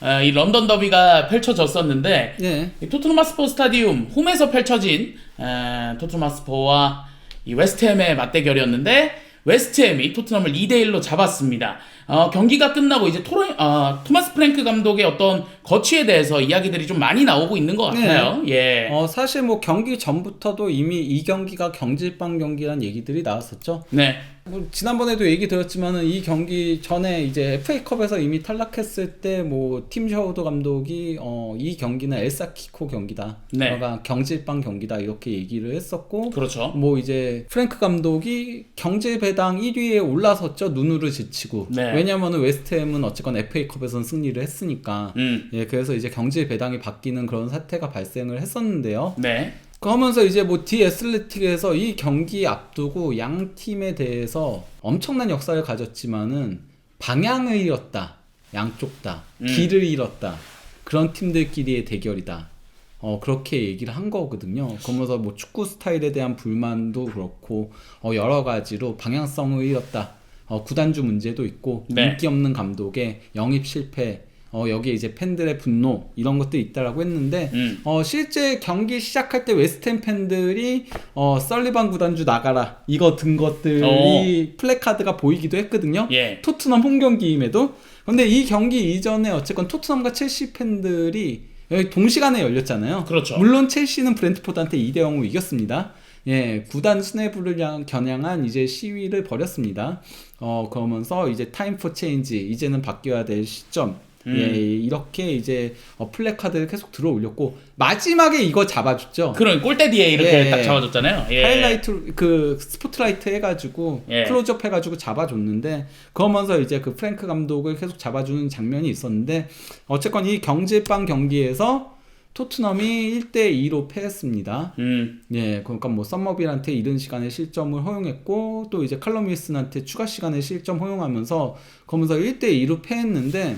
어, 이 런던 더비가 펼쳐졌었는데 예. 이 토트넘 하스퍼 스타디움 홈에서 펼쳐진 에, 토트넘 하스퍼와 이 웨스트햄의 맞대결이었는데 웨스트햄이 토트넘을 2대 1로 잡았습니다. 어, 경기가 끝나고 이제 토로, 어, 토마스 프랭크 감독의 어떤 거취에 대해서 이야기들이 좀 많이 나오고 있는 것 같아요. 예. 어, 사실 뭐 경기 전부터도 이미 이 경기가 경질방 경기란 얘기들이 나왔었죠. 네. 뭐 지난번에도 얘기 드렸지만은 이 경기 전에 이제 FA컵에서 이미 탈락했을 때 뭐 팀 샤우드 감독이 어, 이 경기는 엘사키코 경기다. 네. 그러니까 경질방 경기다 이렇게 얘기를 했었고 그렇죠. 뭐 이제 프랭크 감독이 경제 배당 1위에 올라섰죠. 눈으로 지치고. 네. 왜냐면은 웨스트햄은 어쨌건 FA컵에서는 승리를 했으니까. 음. 예, 그래서 이제 경제 배당이 바뀌는 그런 사태가 발생을 했었는데요. 네. 그러면서 이제 뭐 디애슬레틱에서 이 경기 앞두고 양 팀에 대해서 엄청난 역사를 가졌지만은 방향을 잃었다. 양쪽 다. 음. 길을 잃었다. 그런 팀들끼리의 대결이다. 어, 그렇게 얘기를 한 거거든요. 그러면서 뭐 축구 스타일에 대한 불만도 그렇고, 어, 여러 가지로 방향성을 잃었다. 어, 구단주 문제도 있고, 네. 인기 없는 감독의 영입 실패, 어, 여기에 이제 팬들의 분노, 이런 것도 있다라고 했는데, 음. 어, 실제 경기 시작할 때 웨스트햄 팬들이 어, 썰리반 구단주 나가라 이거 든 것들이 플래카드가 보이기도 했거든요. 예. 토트넘 홈 경기임에도 근데 이 경기 이전에 어쨌건 토트넘과 첼시 팬들이 여기 동시간에 열렸잖아요. 그렇죠. 물론 첼시는 브렌트포드한테 2대 0으로 이겼습니다. 예, 구단 수뇌부를 향- 겨냥한 이제 시위를 벌였습니다. 어, 그러면서 이제 타임 포 체인지 이제는 바뀌어야 될 시점 음. 예, 이렇게 이제 어, 플래카드를 계속 들어 올렸고 마지막에 이거 잡아줬죠. 그런 골대 뒤에 이렇게 예. 딱 잡아줬잖아요. 예. 하이라이트 그 스포트라이트 해가지고 예. 클로즈업 해가지고 잡아줬는데 그러면서 이제 그 프랭크 감독을 계속 잡아주는 장면이 있었는데 어쨌건 이 경질방 경기에서 토트넘이 1대 2로 패했습니다. 음. 예, 그러니까 뭐 썸머빌한테 이른 시간에 실점을 허용했고 또 이제 칼럼 윌슨한테 추가 시간에 실점 허용하면서 그러면서 1대 2로 패했는데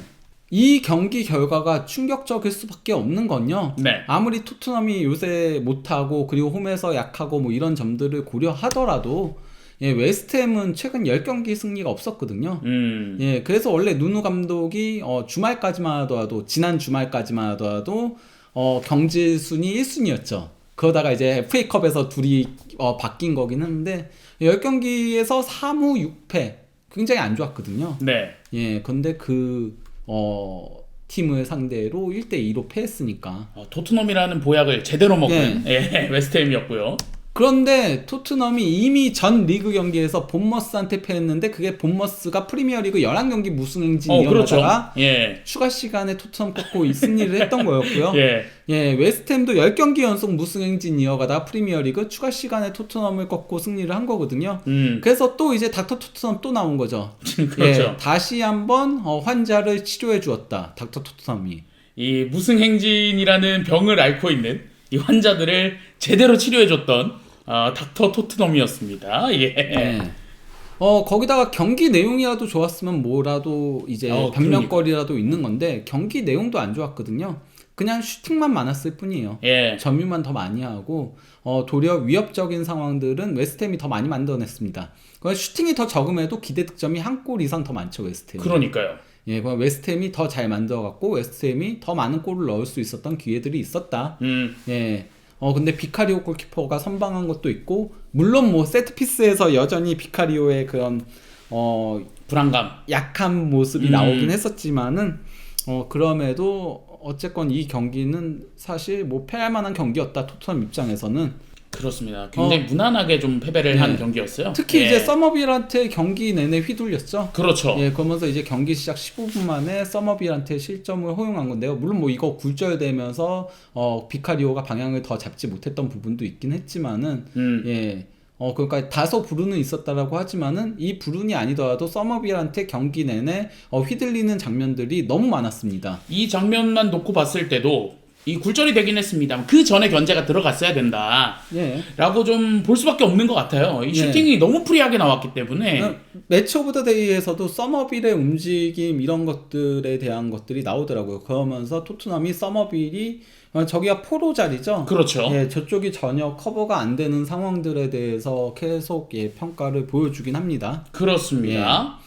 이 경기 결과가 충격적일 수밖에 없는 건요. 네. 아무리 토트넘이 요새 못하고 그리고 홈에서 약하고 뭐 이런 점들을 고려하더라도 예, 웨스트햄은 최근 10경기 승리가 없었거든요. 음. 예, 그래서 원래 누누 감독이 어, 주말까지만 하더라도 지난 주말까지만 하더라도 어, 경질 순위 1순위였죠. 그러다가 이제 FA컵에서 둘이 어, 바뀐 거긴 한데 10경기에서 3무 6패 굉장히 안 좋았거든요. 네. 예, 근데 그 어, 팀을 상대로 1대 2로 패했으니까 어, 토트넘이라는 보약을 제대로 먹은 예. 웨스트햄이었고요. 그런데 토트넘이 이미 전 리그 경기에서 본머스한테 패했는데 그게 본머스가 프리미어리그 11경기 무승 행진 어, 그렇죠. 이어가다가 예. 추가 시간에 토트넘 꺾고 이 승리를 했던 거였고요. 예. 예, 웨스트햄도 10경기 연속 무승 행진 이어가다가 프리미어리그 추가 시간에 토트넘을 꺾고 승리를 한 거거든요. 음. 그래서 또 이제 닥터 토트넘 또 나온 거죠. 그렇죠. 예, 다시 한번 어, 환자를 치료해 주었다. 닥터 토트넘이. 이 무승 행진이라는 병을 앓고 있는 이 환자들을 제대로 치료해 줬던 어, 닥터 토트넘이었습니다. 예. 네. 어 거기다가 경기 내용이라도 좋았으면 뭐라도 이제 어, 변명거리라도 있는 건데 경기 내용도 안 좋았거든요. 그냥 슈팅만 많았을 뿐이에요. 예. 점유만 더 많이 하고 어 도리어 위협적인 상황들은 웨스트햄이 더 많이 만들어냈습니다. 그 슈팅이 더 적음에도 기대 득점이 한 골 이상 더 많죠 웨스트햄. 그러니까요. 예, 그 웨스트햄이 더 잘 만들어갖고 웨스트햄이 더 많은 골을 넣을 수 있었던 기회들이 있었다. 음. 예. 어 근데 비카리오 골키퍼가 선방한 것도 있고 물론 뭐 세트 피스에서 여전히 비카리오의 그런 어 불안감. 약한 모습이 음. 나오긴 했었지만은 어 그럼에도 어쨌건 이 경기는 사실 뭐 패할 만한 경기였다 토트넘 입장에서는 그렇습니다. 굉장히 무난하게 좀 패배를 네. 한 경기였어요. 특히 예. 이제 서머빌한테 경기 내내 휘둘렸죠. 그렇죠. 예, 그러면서 이제 경기 시작 15분 만에 서머빌한테 실점을 허용한 건데요. 물론 뭐 이거 굴절되면서 어 비카리오가 방향을 더 잡지 못했던 부분도 있긴 했지만은 음. 예. 어, 그러니까 다소 불운은 있었다라고 하지만은 이 불운이 아니더라도 서머빌한테 경기 내내 어, 휘둘리는 장면들이 너무 많았습니다. 이 장면만 놓고 봤을 때도 이 굴절이 되긴 했습니다. 그 전에 견제가 들어갔어야 된다. 예. 라고 좀 볼 수밖에 없는 것 같아요. 이 네. 슈팅이 너무 프리하게 나왔기 때문에. 어, 매치 오브 더 데이에서도 서머빌의 움직임 이런 것들에 대한 것들이 나오더라고요. 그러면서 토트넘이 서머빌이 어, 저기가 포로 자리죠. 그렇죠. 예, 저쪽이 전혀 커버가 안 되는 상황들에 대해서 계속 예, 평가를 보여주긴 합니다. 그렇습니다.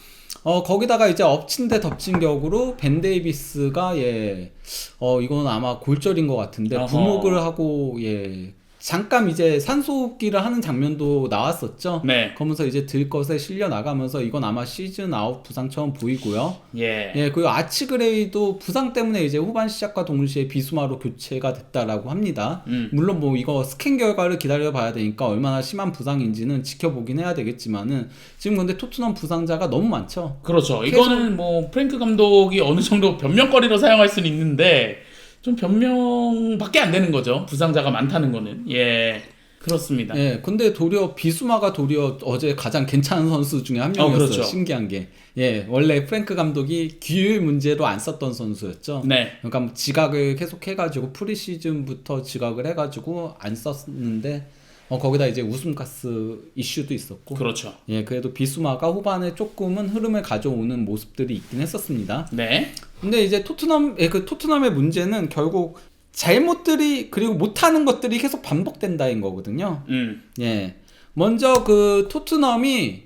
어 거기다가 이제 엎친 데 덮친 격으로 벤 데이비스가 예, 어 이건 아마 골절인 것 같은데. 부목을 하고 예 잠깐 이제 산소호흡기를 하는 장면도 나왔었죠. 네. 그러면서 이제 들것에 실려 나가면서 이건 아마 시즌 아웃 부상처럼 보이고요. 예. 예, 그리고 아치 그레이도 부상 때문에 이제 후반 시작과 동시에 비수마로 교체가 됐다라고 합니다. 음. 물론 뭐 이거 스캔 결과를 기다려 봐야 되니까 얼마나 심한 부상인지는 지켜보긴 해야 되겠지만은 지금 근데 토트넘 부상자가 너무 많죠. 그렇죠. 이거는 뭐 프랭크 감독이 어느 정도 변명거리로 사용할 수는 있는데 좀 변명밖에 안 되는 거죠. 부상자가 많다는 거는. 예. 그렇습니다. 예, 근데 도리어 비수마가 도리어 어제 가장 괜찮은 선수 중에 한 어, 명이었어요. 그렇죠. 신기한 게. 예, 원래 프랭크 감독이 규율 문제로 안 썼던 선수였죠. 네. 그러니까 뭐 지각을 계속 해가지고 프리시즌부터 지각을 해가지고 안 썼는데 어, 거기다 이제 우승가스 이슈도 있었고 그렇죠. 예 그래도 비수마가 후반에 조금은 흐름을 가져오는 모습들이 있긴 했었습니다. 네. 근데 이제 토트넘 예, 그 토트넘의 문제는 결국 잘못들이 그리고 못하는 것들이 계속 반복된다인 거거든요. 음. 예 먼저 그 토트넘이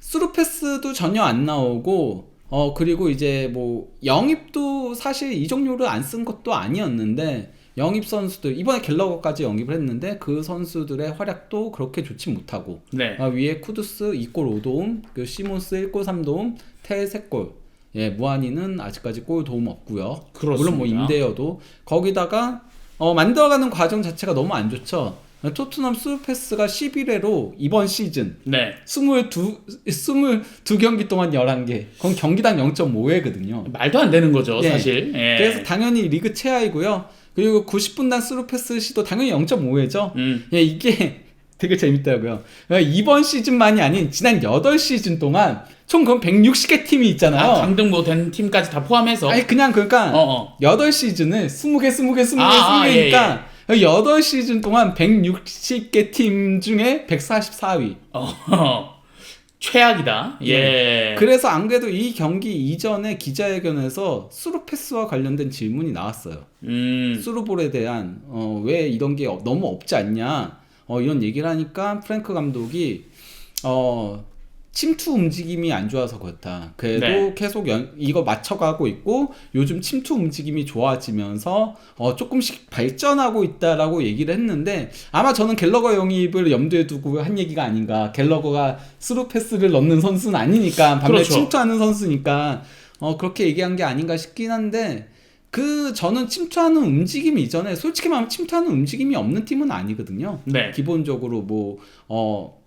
스루 패스도 전혀 안 나오고 어 그리고 이제 뭐 영입도 사실 이적료를 안 쓴 것도 아니었는데 영입 선수들 이번에 갤러거까지 영입을 했는데 그 선수들의 활약도 그렇게 좋지 못하고 네. 아, 위에 쿠두스 2골 5도움, 그 시몬스 1골 3도움, 테 3골. 예, 무한이는 아직까지 골 도움 없고요. 그렇습니다. 물론 뭐 임대여도 거기다가 어, 만들어가는 과정 자체가 너무 안 좋죠. 토트넘 스루패스가 11회로 이번 시즌 네. 22, 22경기 동안 11개. 그건 경기당 0.5회거든요. 말도 안 되는 거죠, 예. 사실. 예. 그래서 당연히 리그 최하이고요. 그리고 90분당 스루패스 시도 당연히 0.5회죠. 음. 예, 이게 되게 재밌더라고요. 그러니까 이번 시즌만이 아닌 지난 8시즌 동안 총 그럼 160개 팀이 있잖아요. 아, 강등뭐 된 팀까지 다 포함해서. 아니 그냥 그러니까 어, 어. 8시즌을 20개, 20개, 20개, 아, 아, 20개니까 8시즌 동안 160개 팀 중에 144위. 어. 최악이다. 예. 그래서 안 그래도 이 경기 이전에 기자회견에서 수루 패스와 관련된 질문이 나왔어요. 음. 수루볼에 대한 어, 왜 이런 게 어- 너무 없지 않냐 어, 이런 얘기를 하니까 프랭크 감독이 어, 침투 움직임이 안 좋아서 그렇다. 그래도 네. 계속 연- 이거 맞춰가고 있고 요즘 침투 움직임이 좋아지면서 어, 조금씩 발전하고 있다라고 얘기를 했는데 아마 저는 갤러거 영입을 염두에 두고 한 얘기가 아닌가. 갤러거가 스루 패스를 넣는 선수는 아니니까 반면 그렇죠. 침투하는 선수니까 어, 그렇게 얘기한 게 아닌가 싶긴 한데 그 저는 침투하는 움직임 이전에 솔직히 말하면 침투하는 움직임이 없는 팀은 아니거든요. 네. 기본적으로 뭐 어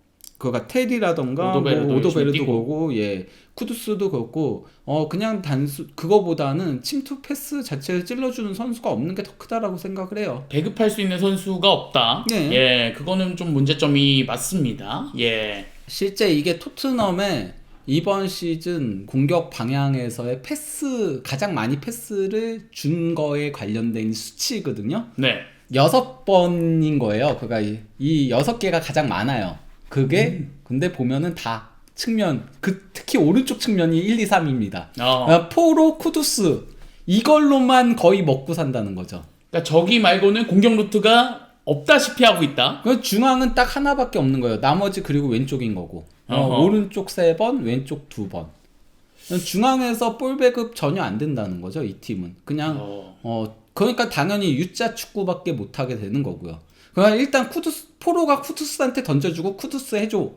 그가 테디라던가 오도베르도 뭐 오도베르도. 그렇고 예 쿠두스도 그렇고 어 그냥 단수 그거보다는 침투 패스 자체를 찔러주는 선수가 없는 게 더 크다라고 생각을 해요. 배급할 수 있는 선수가 없다. 네. 예. 그거는 좀 문제점이 맞습니다. 예. 실제 이게 토트넘의 이번 시즌 공격 방향에서의 패스 가장 많이 패스를 준 거에 관련된 수치거든요. 네. 여섯 번인 거예요. 그가 이- 이 여섯 개가 가장 많아요. 그게 근데 보면은 다 측면 그 특히 오른쪽 측면이 1, 2, 3입니다. 어. 포로 쿠두스 이걸로만 거의 먹고 산다는 거죠. 그러니까 저기 말고는 공격 루트가 없다시피 하고 있다. 그 중앙은 딱 하나밖에 없는 거예요. 나머지 그리고 왼쪽인 거고 어. 오른쪽 세 번, 왼쪽 두 번. 중앙에서 볼 배급 전혀 안 된다는 거죠. 이 팀은 그냥 어. 어 그러니까 당연히 U자 축구밖에 못 하게 되는 거고요. 그러니까 일단 쿠두스 포로가 쿠두스한테 던져주고 쿠두스 해줘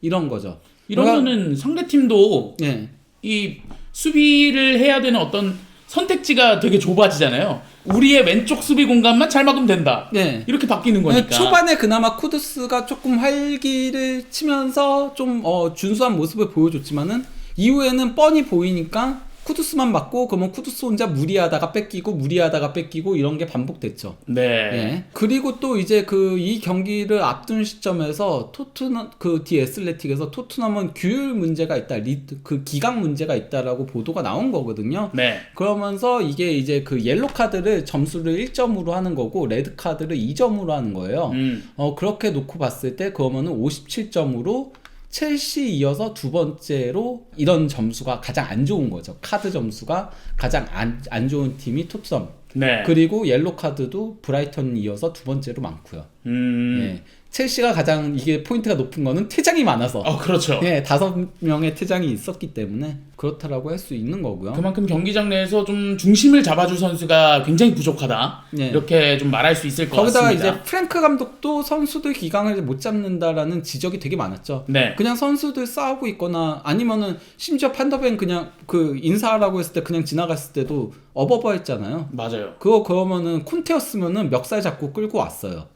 이런 거죠. 이러면은 상대 팀도 예. 이 수비를 해야 되는 어떤 선택지가 되게 좁아지잖아요. 우리의 왼쪽 수비 공간만 잘 막으면 된다. 예. 이렇게 바뀌는 거니까. 초반에 그나마 쿠두스가 조금 활기를 치면서 좀 어, 준수한 모습을 보여줬지만은 이후에는 뻔히 보이니까 쿠두스만 맞고 그러면 쿠두스 혼자 무리하다가 뺏기고 무리하다가 뺏기고 이런 게 반복됐죠. 네. 예. 그리고 또 이제 그 이 경기를 앞둔 시점에서 토트넘 그 디애슬레틱에서 토트넘은 규율 문제가 있다, 리드 그 기각 문제가 있다라고 보도가 나온 거거든요. 네. 그러면서 이게 이제 그 옐로 카드를 점수를 1점으로 하는 거고 레드 카드를 2점으로 하는 거예요. 음. 어 그렇게 놓고 봤을 때 그러면은 57점으로 첼시 이어서 두 번째로 이런 점수가 가장 안 좋은 거죠. 카드 점수가 가장 안, 안 좋은 팀이 토트넘. 네. 그리고 옐로 카드도 브라이턴 이어서 두 번째로 많고요. 음. 예. 첼시가 가장 이게 포인트가 높은 거는 퇴장이 많아서 어, 그렇죠. 예, 다섯 명의 퇴장이 있었기 때문에 그렇다라고 할 수 있는 거고요. 그만큼 경기장 내에서 좀 중심을 잡아줄 선수가 굉장히 부족하다. 네. 이렇게 좀 말할 수 있을 것 거기다가 같습니다. 이제 프랭크 감독도 선수들 기강을 못 잡는다라는 지적이 되게 많았죠. 네. 그냥 선수들 싸우고 있거나 아니면은 심지어 판더벤 그냥 그 인사하라고 했을 때 그냥 지나갔을 때도 어버버 했잖아요. 맞아요. 그거 그러면은 콘테였으면은 멱살 잡고 끌고 왔어요.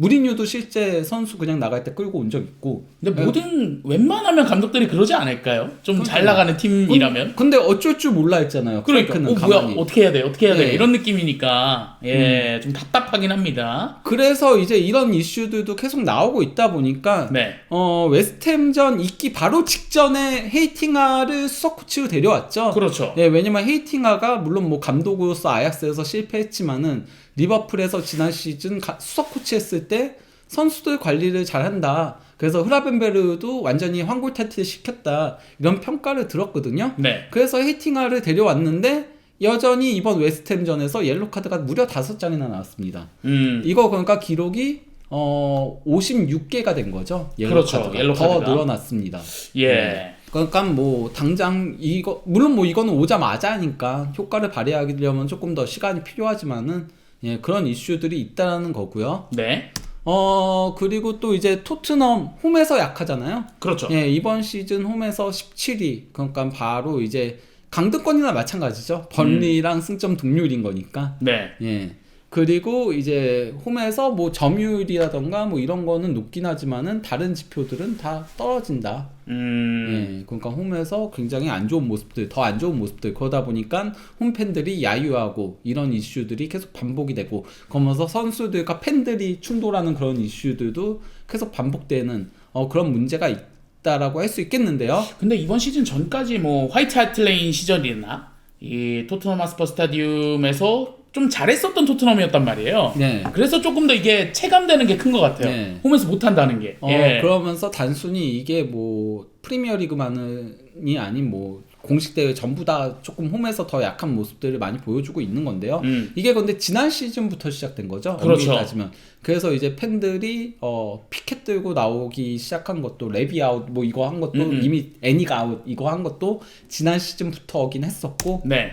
무리뉴도 실제 선수 그냥 나갈 때 끌고 온 적 있고. 근데 모든 웬만하면 감독들이 그러지 않을까요? 좀 잘 나가는 팀이라면. 근데 어쩔 줄 몰라 했잖아요. 그러니까 어, 뭐야. 어떻게 해야 돼 어떻게 해야 돼 예. 이런 느낌이니까 예좀 답답하긴 합니다. 그래서 이제 이런 이슈들도 계속 나오고 있다 보니까 네. 어 웨스트햄전 있기 바로 직전에 헤이팅하를 수석 코치로 데려왔죠. 그렇죠. 예, 왜냐면 헤이팅하가 물론 뭐 감독으로서 아약스에서 실패했지만은 리버풀에서 지난 시즌 가- 수석 코치했을 때 선수들 관리를 잘한다. 그래서 흐라벤베르도 완전히 황골 탈퇴 시켰다. 이런 평가를 들었거든요. 네. 그래서 헤이팅하를 데려왔는데 여전히 이번 웨스트햄전에서 옐로 카드가 무려 다섯 장이나 나왔습니다. 음. 이거 그러니까 기록이 어 56개가 된 거죠. 옐로 그렇죠. 카드가. 옐로 더 카드가. 늘어났습니다. 예. 그러니까 뭐 당장 이거 물론 뭐 이거는 오자마자 하니까 효과를 발휘하려면 조금 더 시간이 필요하지만은 예, 그런 이슈들이 있다라는 거고요. 네. 어 그리고 또 이제 토트넘 홈에서 약하잖아요. 그렇죠. 예, 이번 시즌 홈에서 17위. 그러니까 바로 이제 강등권이나 마찬가지죠. 번리랑 승점 동률인 거니까. 네. 예. 그리고 이제 홈에서 뭐 점유율이라던가 뭐 이런 거는 높긴 하지만은 다른 지표들은 다 떨어진다. 음. 예, 그러니까 홈에서 굉장히 안 좋은 모습들, 더 안 좋은 모습들 그러다 보니까 홈 팬들이 야유하고 이런 이슈들이 계속 반복이 되고 그러면서 선수들과 팬들이 충돌하는 그런 이슈들도 계속 반복되는 어, 그런 문제가 있다라고 할 수 있겠는데요. 근데 이번 시즌 전까지 뭐 화이트 하트레인 시절이나 이 토트넘 하스퍼 스타디움에서 좀 잘했었던 토트넘이었단 말이에요. 네. 그래서 조금 더 이게 체감되는 게 큰 것 같아요. 네. 홈에서 못한다는 게. 어, 예. 그러면서 단순히 이게 뭐 프리미어리그만이 아닌 뭐 공식 대회 전부 다 조금 홈에서 더 약한 모습들을 많이 보여주고 있는 건데요. 음. 이게 근데 지난 시즌부터 시작된 거죠. 그렇죠. 따지면. 그래서 이제 팬들이 어 피켓 들고 나오기 시작한 것도 레비 아웃 뭐 이거 한 것도 음, 음. 이미 애니가 아웃 이거 한 것도 지난 시즌부터긴 했었고 네.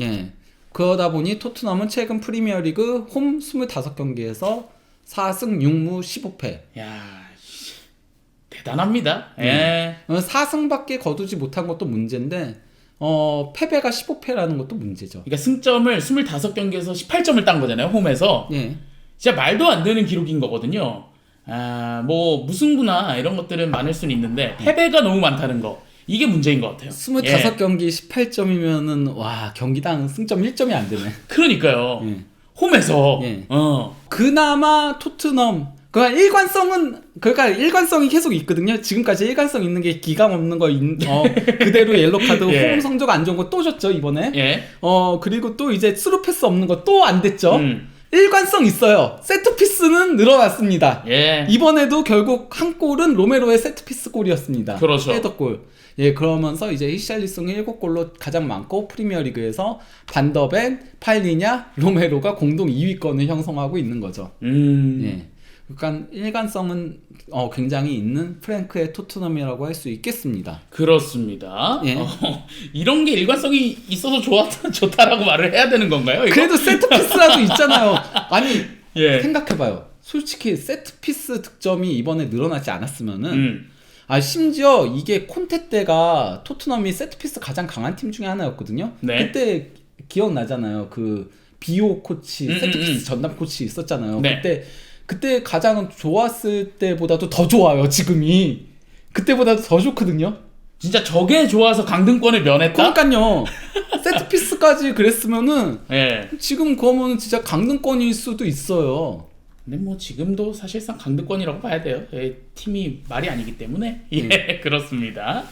예. 그러다 보니 토트넘은 최근 프리미어리그 홈 25경기에서 4승 6무 15패. 야, 씨, 대단합니다. 네. 예. 어, 4승밖에 거두지 못한 것도 문제인데 어 패배가 15패라는 것도 문제죠. 그러니까 승점을 25경기에서 18점을 딴 거잖아요. 홈에서. 예. 진짜 말도 안 되는 기록인 거거든요. 아, 뭐 무승부나 이런 것들은 많을 수는 있는데 패배가 너무 많다는 거. 이게 문제인 것 같아요. 예. 25경기 18점이면은 와 경기당 승점 1점이 안 되네. 그러니까요. 예. 홈에서 예. 어. 그나마 토트넘 그러니까 일관성은 그러니까 일관성이 계속 있거든요. 지금까지 일관성 있는 게 기강 없는 거 있- 어, 그대로 옐로 카드 예. 홈 성적 안 좋은 거 또 줬죠 이번에. 예. 어 그리고 또 이제 스루 패스 없는 거 또 안 됐죠. 음. 일관성 있어요. 세트 피스는 늘어났습니다. 예. 이번에도 결국 한 골은 로메로의 세트피스 골이었습니다. 그렇죠. 헤더골. 예, 그러면서 이제 히샬리송이 7골로 가장 많고 프리미어리그에서 반더벤, 팔리냐, 로메로가 공동 2위권을 형성하고 있는 거죠. 음. 예. 그러니까 일관성은 어, 굉장히 있는 프랭크의 토트넘이라고 할 수 있겠습니다. 그렇습니다. 예. 어, 이런 게 일관성이 있어서 좋았다, 좋다라고 말을 해야 되는 건가요? 이거? 그래도 세트피스라도 있잖아요. 아니 예. 생각해봐요. 솔직히 세트피스 득점이 이번에 늘어나지 않았으면은 음. 아 심지어 이게 콘테 때가 토트넘이 세트피스 가장 강한 팀 중에 하나였거든요. 네. 그때 기억나잖아요. 그 비오 코치, 음, 세트피스 음, 음. 전담 코치 있었잖아요. 네. 그때 그때 가장 좋았을 때보다도 더 좋아요. 지금이 그때보다도 더 좋거든요. 진짜 저게 좋아서 강등권을 면했다? 그러니까요. 세트피스까지 그랬으면은 예. 지금 그러면 진짜 강등권일 수도 있어요. 근데 뭐 지금도 사실상 강등권이라고 봐야 돼요. 예, 팀이 말이 아니기 때문에. 예, 네. 그렇습니다.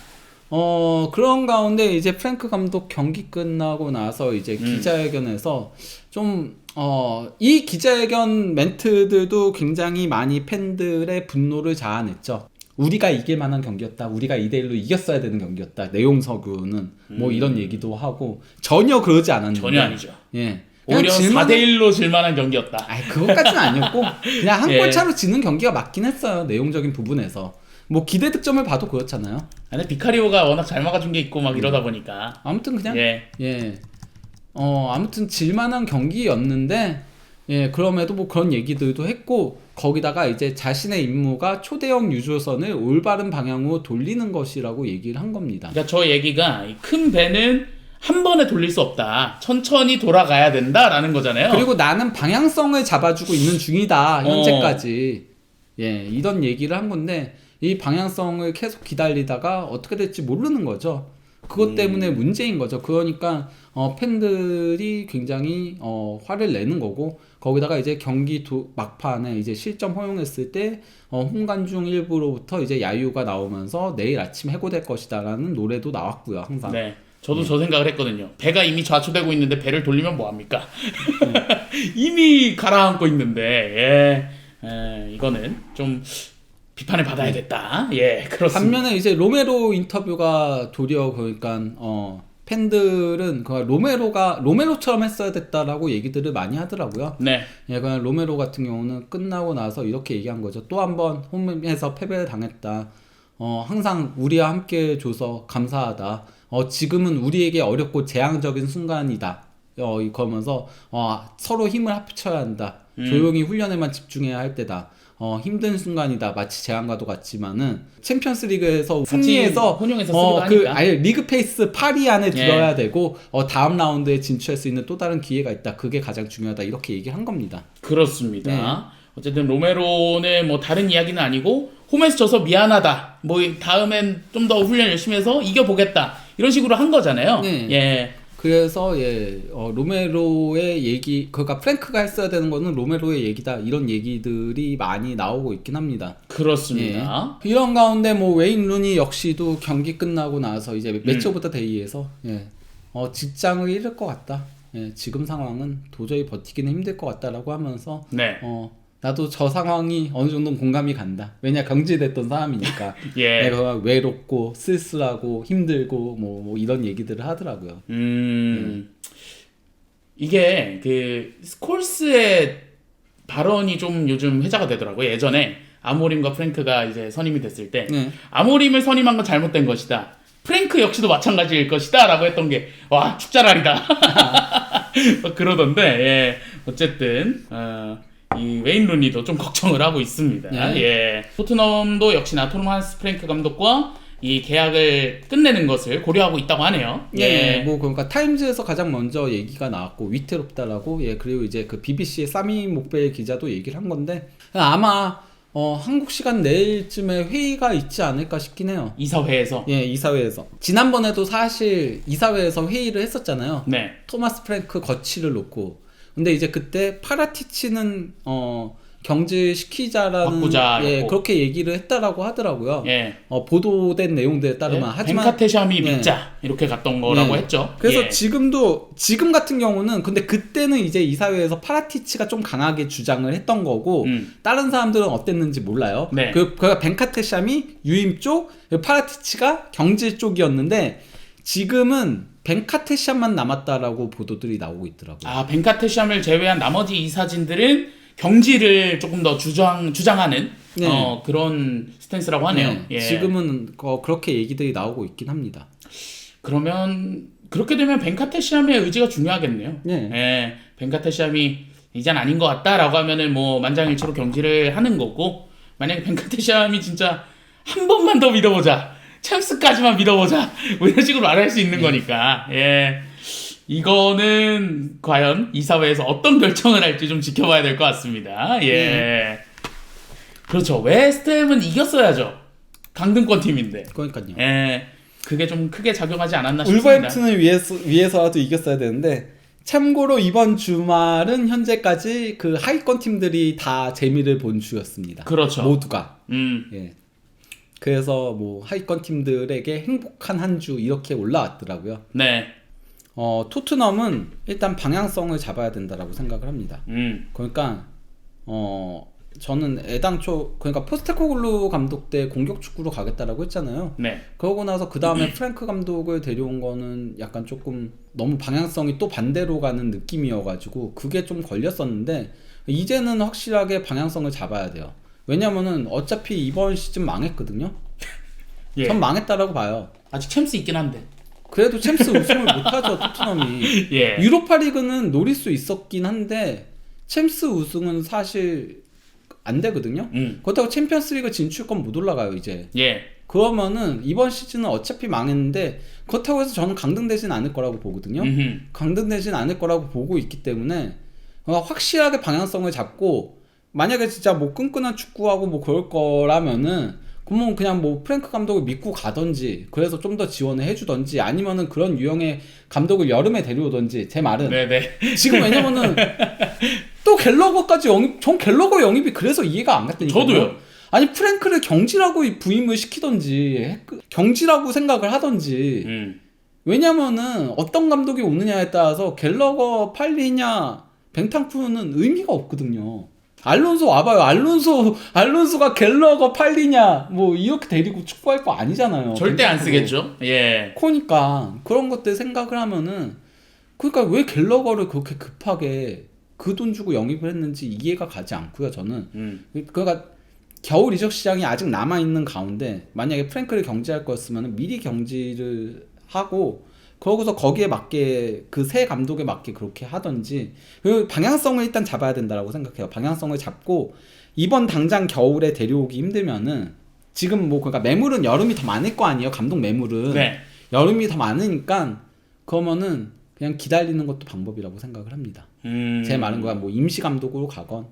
어 그런 가운데 이제 프랭크 감독 경기 끝나고 나서 이제 음. 기자회견에서 좀 어 이 기자회견 멘트들도 굉장히 많이 팬들의 분노를 자아냈죠. 우리가 이길 만한 경기였다. 우리가 2대 1로 이겼어야 되는 경기였다. 내용 서구는 뭐 이런 얘기도 하고 전혀 그러지 않았는데 전혀 아니죠. 예. 오히려 질만한- 4대 1로 질만한 경기였다. 아이 그것까지는 아니었고 그냥 한 예. 골 차로 지는 경기가 맞긴 했어요 내용적인 부분에서 뭐 기대 득점을 봐도 그렇잖아요 근데 비카리오가 워낙 잘 막아준 게 있고 막 이러다 보니까 아무튼 그냥 예. 예. 어, 아무튼 질만한 경기였는데, 예, 그럼에도 뭐 그런 얘기들도 했고, 거기다가 이제 자신의 임무가 초대형 유조선을 올바른 방향으로 돌리는 것이라고 얘기를 한 겁니다. 그러니까 저 얘기가 이큰 배는 한 번에 돌릴 수 없다. 천천히 돌아가야 된다라는 거잖아요. 그리고 나는 방향성을 잡아주고 있는 중이다, 어. 현재까지. 예, 이런 얘기를 한 건데, 이 방향성을 계속 기다리다가 어떻게 될지 모르는 거죠. 그것 음. 때문에 문제인 거죠. 그러니까 어, 팬들이 굉장히 어, 화를 내는 거고 거기다가 이제 경기 도, 막판에 이제 실점 허용했을 때 어, 홍관중 일부로부터 이제 야유가 나오면서 내일 아침 해고될 것이다라는 노래도 나왔고요. 항상. 네. 저도 저 생각을 했거든요. 배가 이미 좌초되고 있는데 배를 돌리면 뭐 합니까? 이미 가라앉고 있는데 예. 예, 이거는 좀 비판을 받아야겠다. 예, 그렇습니다. 반면에 이제 로메로 인터뷰가 도리어 그러니까 어 팬들은 그 로메로가 로메로처럼 했어야 됐다라고 얘기들을 많이 하더라고요. 네. 예, 그냥 로메로 같은 경우는 끝나고 나서 이렇게 얘기한 거죠. 또 한 번 홈에서 패배를 당했다. 어, 항상 우리와 함께 줘서 감사하다. 어, 지금은 우리에게 어렵고 재앙적인 순간이다. 어, 이거면서 어, 서로 힘을 합쳐야 한다. 음. 조용히 훈련에만 집중해야 할 때다. 어, 힘든 순간이다. 마치 재앙과도 같지만은 챔피언스 리그에서 승리해서 혼용해서 어, 그 하니까. 아예 리그 페이스 8위 안에 예. 들어야 되고 어, 다음 라운드에 진출할 수 있는 또 다른 기회가 있다. 그게 가장 중요하다. 이렇게 얘기한 겁니다. 그렇습니다. 네. 어쨌든 로메로는 뭐 다른 이야기는 아니고 홈에서 져서 미안하다. 뭐 다음엔 좀 더 훈련 열심히 해서 이겨보겠다. 이런 식으로 한 거잖아요. 네. 예. 그래서 예 어, 로메로의 얘기 그러니까 프랭크가 했어야 되는 거는 로메로의 얘기다 이런 얘기들이 많이 나오고 있긴 합니다. 그렇습니다. 예. 이런 가운데 뭐 웨인 루니 역시도 경기 끝나고 나서 이제 음. 매치 오브 더 데이에서 예. 어, 직장을 잃을 것 같다. 예, 지금 상황은 도저히 버티기는 힘들 것 같다라고 하면서 네. 어, 나도 저 상황이 어느 정도 공감이 간다. 왜냐 경질됐던 사람이니까. 예. 내가 외롭고 쓸쓸하고 힘들고 뭐, 뭐 이런 얘기들을 하더라고요. 음. 이게 그 스콜스의 발언이 좀 요즘 회자가 되더라고요. 예전에 아모림과 프랭크가 이제 선임이 됐을 때 네. 아모림을 선임한 건 잘못된 것이다. 프랭크 역시도 마찬가지일 것이다라고 했던 게 와 축자랄이다. 막 그러던데 예. 어쨌든 어, 이 웨인 루니도 좀 걱정을 하고 있습니다. 네. 예. 토트넘도 역시나 토마스 프랭크 감독과 이 계약을 끝내는 것을 고려하고 있다고 하네요. 예, 뭐 그러니까 타임즈에서 가장 먼저 얘기가 나왔고 위태롭다라고 예 그리고 이제 그 BBC의 사미 목벨 기자도 얘기를 한 건데 아마 어 한국 시간 내일쯤에 회의가 있지 않을까 싶긴 해요. 이사회에서 예 이사회에서 지난번에도 사실 이사회에서 회의를 했었잖아요. 네. 토마스 프랭크 거치를 놓고 근데 이제 그때 파라티치는 어 경질시키자라는 바꾸자였고. 예 그렇게 얘기를 했다라고 하더라고요. 예. 어 보도된 내용들에 따르면 네, 하지만 벤카테샴이 네. 믿자 이렇게 갔던 거라고 네. 했죠. 그래서 예. 지금도 지금 같은 경우는 근데 그때는 이제 이사회에서 파라티치가 좀 강하게 주장을 했던 거고 음. 다른 사람들은 어땠는지 몰라요. 네. 그 그가 벤카테샴이 유임 쪽, 파라티치가 경질 쪽이었는데 지금은 벤카테샴만 남았다라고 보도들이 나오고 있더라고요. 아 벤카테샴을 제외한 나머지 이 사진들은 경지를 조금 더 주장 주장하는 네. 어, 그런 스탠스라고 하네요. 네, 예. 지금은 어, 그렇게 얘기들이 나오고 있긴 합니다. 그러면 그렇게 되면 벤카테샴의 의지가 중요하겠네요. 네. 예, 벤카테샴이 이젠 아닌 것 같다라고 하면은 뭐 만장일치로 경지를 하는 거고 만약에 벤카테샴이 진짜 한 번만 더 믿어보자 챔스까지만 믿어보자. 뭐 이런 식으로 말할 수 있는 거니까. 예. 이거는 과연 이사회에서 어떤 결정을 할지 좀 지켜봐야 될 것 같습니다. 예. 그렇죠. 웨스트햄은 이겼어야죠. 강등권 팀인데. 그러니까요. 예. 그게 좀 크게 작용하지 않았나 싶습니다. 울버햄튼을 위해서 위해서라도 이겼어야 되는데 참고로 이번 주말은 현재까지 그 하위권 팀들이 다 재미를 본 주였습니다. 그렇죠. 모두가. 음. 예. 그래서 뭐 하위권 팀들에게 행복한 한 주 이렇게 올라왔더라고요. 네. 어, 토트넘은 일단 방향성을 잡아야 된다라고 생각을 합니다. 음. 그러니까 어 저는 애당초 그러니까 포스테코글루 감독 때 공격 축구로 가겠다라고 했잖아요. 네. 그러고 나서 그 다음에 프랭크 감독을 데려온 거는 약간 조금 너무 방향성이 또 반대로 가는 느낌이어가지고 그게 좀 걸렸었는데 이제는 확실하게 방향성을 잡아야 돼요. 왜냐면은 어차피 이번 시즌 망했거든요. 예. 전 망했다라고 봐요. 아직 챔스 있긴 한데. 그래도 챔스 우승을 못하죠 토트넘이. 예. 유로파리그는 노릴 수 있었긴 한데 챔스 우승은 사실 안 되거든요. 음. 그렇다고 챔피언스리그 진출권 못 올라가요 이제. 예. 그러면은 이번 시즌은 어차피 망했는데 그렇다고 해서 저는 강등되진 않을 거라고 보거든요. 음흠. 강등되진 않을 거라고 보고 있기 때문에 어, 확실하게 방향성을 잡고 만약에 진짜 뭐 끈끈한 축구하고 뭐 그럴 거라면은 그러면 그냥 뭐 프랭크 감독을 믿고 가던지 그래서 좀 더 지원을 해주던지 아니면은 그런 유형의 감독을 여름에 데려오던지 제 말은 네네. 지금 왜냐면은 또 갤러거까지 영입 전 갤러거 영입이 그래서 이해가 안 갔다니까요. 저도요. 아니 프랭크를 경지라고 부임을 시키던지 해- 경지라고 생각을 하던지 음. 왜냐면은 어떤 감독이 오느냐에 따라서 갤러거 팔리냐 벤탕쿠는 의미가 없거든요. 알론소 와봐요. 알론소 알론소가 갤러거 팔리냐 뭐 이렇게 데리고 축구할 거 아니잖아요. 절대 안. 쓰겠죠. 예. 코니까 그런 것들 생각을 하면은 그러니까 왜 갤러거를 그렇게 급하게 그 돈 주고 영입을 했는지 이해가 가지 않고요. 저는 음. 그러니까 겨울 이적 시장이 아직 남아 있는 가운데 만약에 프랭크를 경지할 거였으면 미리 경지를 하고 그러고서 거기에 맞게 그 새 감독에 맞게 그렇게 하던지 그 방향성을 일단 잡아야 된다라고 생각해요. 방향성을 잡고 이번 당장 겨울에 데려오기 힘들면은 지금 뭐 그러니까 매물은 여름이 더 많을 거 아니에요. 감독 매물은 네. 여름이 더 많으니까 그러면은 그냥 기다리는 것도 방법이라고 생각을 합니다. 음. 제 말은 거야 뭐 임시 감독으로 가건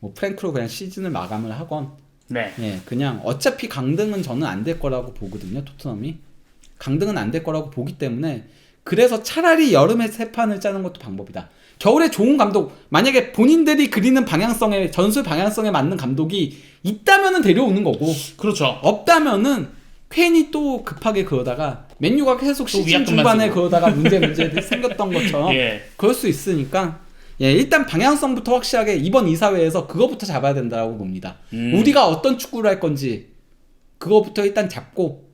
뭐 프랭크로 그냥 시즌을 마감을 하건 네. 예 그냥 어차피 강등은 저는 안 될 거라고 보거든요 토트넘이 강등은 안 될 거라고 보기 때문에 그래서 차라리 여름에 새 판을 짜는 것도 방법이다 겨울에 좋은 감독 만약에 본인들이 그리는 방향성에 전술 방향성에 맞는 감독이 있다면은 데려오는 거고 그렇죠. 없다면은 괜히 또 급하게 그러다가 맨유가 계속 시즌 중반에 쓰고. 그러다가 문제 문제들이 생겼던 것처럼 예. 그럴 수 있으니까 예, 일단 방향성부터 확실하게 이번 이사회에서 그거부터 잡아야 된다고 봅니다. 음. 우리가 어떤 축구를 할 건지 그거부터 일단 잡고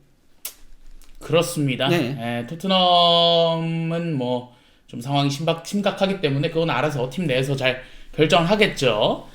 그렇습니다. 네. 예, 토트넘은 뭐 좀 상황이 심각, 심각하기 때문에 그건 알아서 팀 내에서 잘 결정하겠죠.